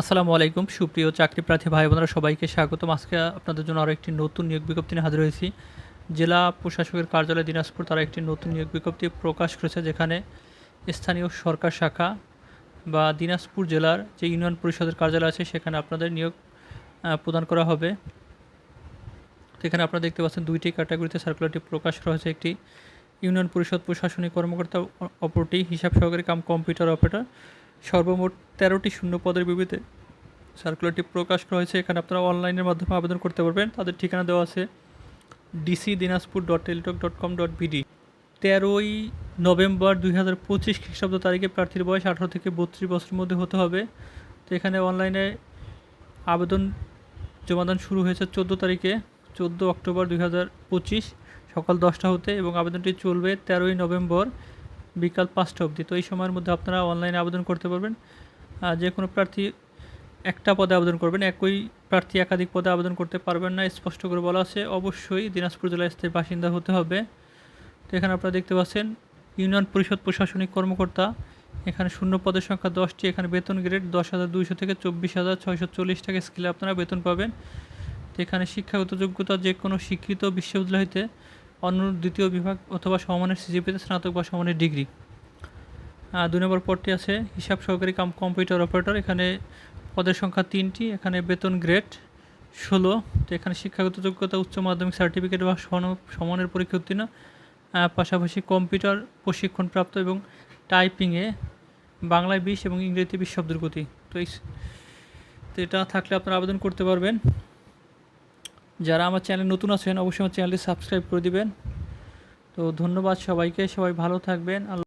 আসসালামু আলাইকুম। সুপ্রিয় চাকরি প্রার্থী ভাই বোনেরা সবাইকে স্বাগতম। আজকে আপনাদের জন্য আরও একটি নতুন নিয়োগ বিজ্ঞপ্তি নিয়ে হাজির হয়েছি। জেলা প্রশাসকের কার্যালয় দিনাজপুর তারা একটি নতুন নিয়োগ বিজ্ঞপ্তি প্রকাশ করেছে, যেখানে স্থানীয় সরকার শাখা বা দিনাজপুর জেলার যে ইউনিয়ন পরিষদের কার্যালয় আছে, সেখানে আপনাদের নিয়োগ প্রদান করা হবে। এখানে আপনারা দেখতে পাচ্ছেন দুইটি ক্যাটাগরিতে সার্কুলারটি প্রকাশ করা হয়েছে। একটি ইউনিয়ন পরিষদ প্রশাসনিক কর্মকর্তা, অপরটি হিসাব সহকারী কাম কম্পিউটার অপারেটর সর্বমোট তেরোটি শূন্য পদের বিবৃতি। সার্কুলারটি প্রকাশ করা হয়েছে। এখানে আপনারা অনলাইনের মাধ্যমে আবেদন করতে পারবেন। তাদের ঠিকানা দেওয়া আছে DC Dinajpur dot Teletalk dot com dot BD তেরোই নভেম্বর দুই হাজার পঁচিশ খ্রিস্টাব্দ তারিখে প্রার্থীর বয়স আঠারো থেকে বত্রিশ বছরের মধ্যে হতে হবে। তো এখানে অনলাইনে আবেদন জমাদান শুরু হয়েছে চোদ্দ তারিখে, চোদ্দ অক্টোবর দুই হাজার পঁচিশ সকাল দশটা হতে এবং আবেদনটি চলবে তেরোই নভেম্বর বিকাল পাঁচটা অবধি। তো এই সময়ের মধ্যে আপনারা অনলাইনে আবেদন করতে পারবেন। আর যে কোনো প্রার্থী একটা পদে আবেদন করবেন। একই প্রার্থী একাধিক পদে আবেদন করতে পারবেন না, স্পষ্ট করে বলা আছে। অবশ্যই দিনাজপুর জেলার স্থায়ী বাসিন্দা হতে হবে। তো এখানে আপনারা দেখতে পাচ্ছেন, ইউনিয়ন পরিষদ প্রশাসনিক কর্মকর্তা, এখানে শূন্য পদের সংখ্যা দশটি, এখানে বেতন গ্রেড দশ হাজার দুইশো থেকে চব্বিশ হাজার ছয়শো চল্লিশ টাকা স্কেলে আপনারা বেতন পাবেন। তো এখানে শিক্ষাগত যোগ্যতা যে কোনো শিক্ষিত বিশ্ববিদ্যালয় হইতে অন্য দ্বিতীয় বিভাগ অথবা সমানের সিজিপিতে স্নাতক বা সমানের ডিগ্রি। দুই নম্বর পদটি আছে, হিসাব সহকারী কাম, কম্পিউটার অপারেটর। এখানে পদের সংখ্যা তিনটি, এখানে বেতন গ্রেড ষোলো। তো এখানে শিক্ষাগত যোগ্যতা, উচ্চ মাধ্যমিক সার্টিফিকেট বা সমানের পরীক্ষা উত্তীর্ণ। পাশাপাশি কম্পিউটার প্রশিক্ষণপ্রাপ্ত এবং টাইপিংয়ে বাংলায় বিশ এবং ইংরেজিতে বিশ শব্দের গতি। তো এই তো এটা থাকলে আপনারা আবেদন করতে পারবেন। যারা আমার চ্যানেল নতুন আছেন, অবশ্যই আমার চ্যানেলটি সাবস্ক্রাইব করে দিবেন। তো ধন্যবাদ সবাইকে, সবাই ভালো থাকবেন। আল্লাহ